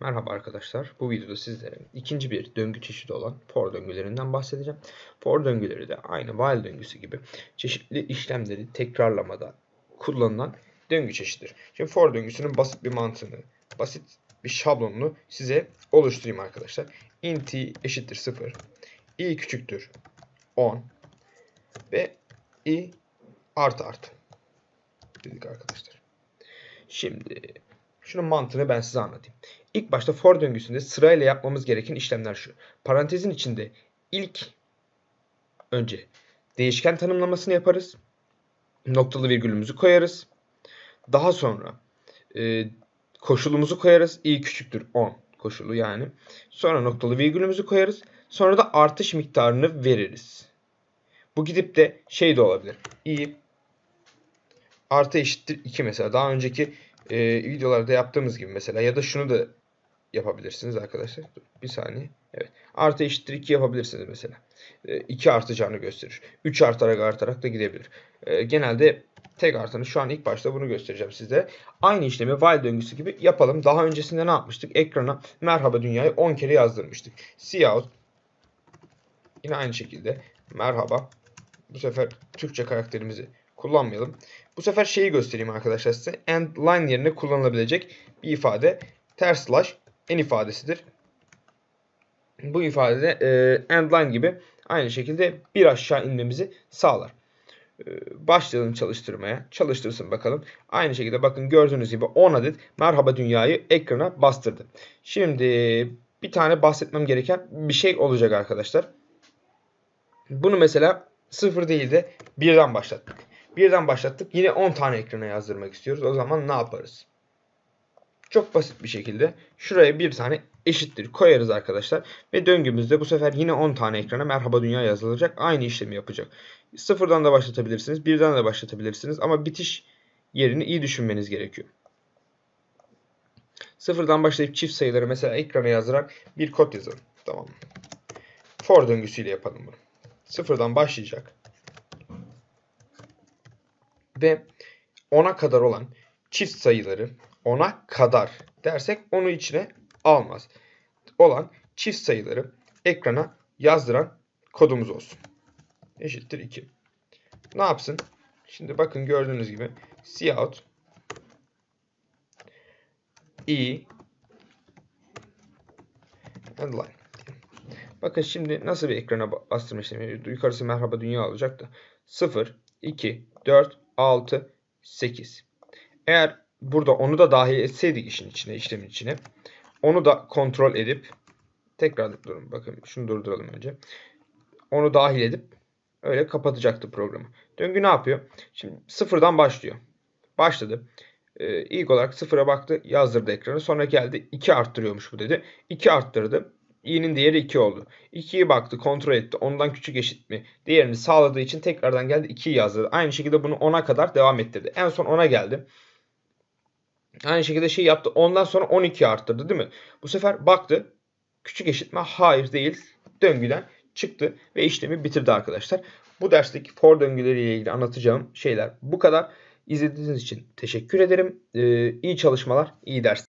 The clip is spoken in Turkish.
Merhaba arkadaşlar. Bu videoda sizlere ikinci bir döngü çeşidi olan for döngülerinden bahsedeceğim. For döngüleri de aynı while döngüsü gibi çeşitli işlemleri tekrarlamada kullanılan döngü çeşididir. Şimdi for döngüsünün basit bir mantığını, basit bir şablonunu size oluşturayım arkadaşlar. int i eşittir 0, i küçüktür 10 ve i artı artı dedik arkadaşlar. Şimdi şunun mantığını ben size anlatayım. İlk başta for döngüsünde sırayla yapmamız gereken işlemler şu. Parantezin içinde ilk önce değişken tanımlamasını yaparız. Noktalı virgülümüzü koyarız. Daha sonra e, koşulumuzu koyarız. i küçüktür 10 koşulu yani. Sonra noktalı virgülümüzü koyarız. Sonra da artış miktarını veririz. Bu gidip de şey de olabilir. i artı eşittir 2 mesela. Daha önceki e, videolarda yaptığımız gibi mesela ya da şunu da yapabilirsiniz arkadaşlar. Dur, bir saniye. Evet. Artı eşittir 2 yapabilirsiniz mesela. E, 2 artacağını gösterir. 3 artarak artarak da gidebilir. E, genelde tek artanı şu an ilk başta bunu göstereceğim size. Aynı işlemi while döngüsü gibi yapalım. Daha öncesinde ne yapmıştık? Ekrana merhaba dünyayı 10 kere yazdırmıştık. Cout yine aynı şekilde merhaba. Bu sefer Türkçe karakterimizi kullanmayalım. Bu sefer şeyi göstereyim arkadaşlar size. End line yerine kullanılabilecek bir ifade. Ters slash en ifadesidir. Bu ifade e, end line gibi aynı şekilde bir aşağı inmemizi sağlar. E, başlayalım çalıştırmaya. Çalıştırsın bakalım. Aynı şekilde bakın gördüğünüz gibi 10 adet merhaba dünyayı ekrana bastırdı. Şimdi bir tane bahsetmem gereken bir şey olacak arkadaşlar. Bunu mesela sıfır değil de birden başlattık. Birden başlattık. Yine 10 tane ekrana yazdırmak istiyoruz. O zaman ne yaparız? Çok basit bir şekilde şuraya bir tane eşittir koyarız arkadaşlar. Ve döngümüzde bu sefer yine 10 tane ekrana merhaba dünya yazılacak. Aynı işlemi yapacak. Sıfırdan da başlatabilirsiniz. Birden de başlatabilirsiniz. Ama bitiş yerini iyi düşünmeniz gerekiyor. Sıfırdan başlayıp çift sayıları mesela ekrana yazdırarak bir kod yazalım. Tamam For döngüsüyle yapalım bunu. Sıfırdan başlayacak. Ve 10'a kadar olan çift sayıları 10'a kadar dersek onu içine almaz. Olan çift sayıları ekrana yazdıran kodumuz olsun. Eşittir 2. Ne yapsın? Şimdi bakın gördüğünüz gibi cout i and line. Bakın şimdi nasıl bir ekrana bastırma işlemi? Yukarısı merhaba dünya olacak da 0, 2, 4, 6, 8. Eğer burada onu da dahil etseydik işin içine, işlemin içine. Onu da kontrol edip tekrar durun. Bakın şunu durduralım önce. Onu dahil edip öyle kapatacaktı programı. Döngü ne yapıyor? Şimdi sıfırdan başlıyor. Başladı. Ee, ilk olarak sıfıra baktı. Yazdırdı ekranı. Sonra geldi 2 arttırıyormuş bu dedi. 2 arttırdı. İ'nin değeri 2 oldu. 2'yi baktı kontrol etti. Ondan küçük eşit mi? Değerini sağladığı için tekrardan geldi 2'yi yazdırdı. Aynı şekilde bunu 10'a kadar devam ettirdi. En son 10'a geldi. Aynı şekilde şey yaptı. Ondan sonra 12 arttırdı değil mi? Bu sefer baktı. Küçük eşit mi? Hayır değil. Döngüden çıktı ve işlemi bitirdi arkadaşlar. Bu dersteki for döngüleriyle ilgili anlatacağım şeyler bu kadar. İzlediğiniz için teşekkür ederim. Ee, iyi çalışmalar, iyi ders.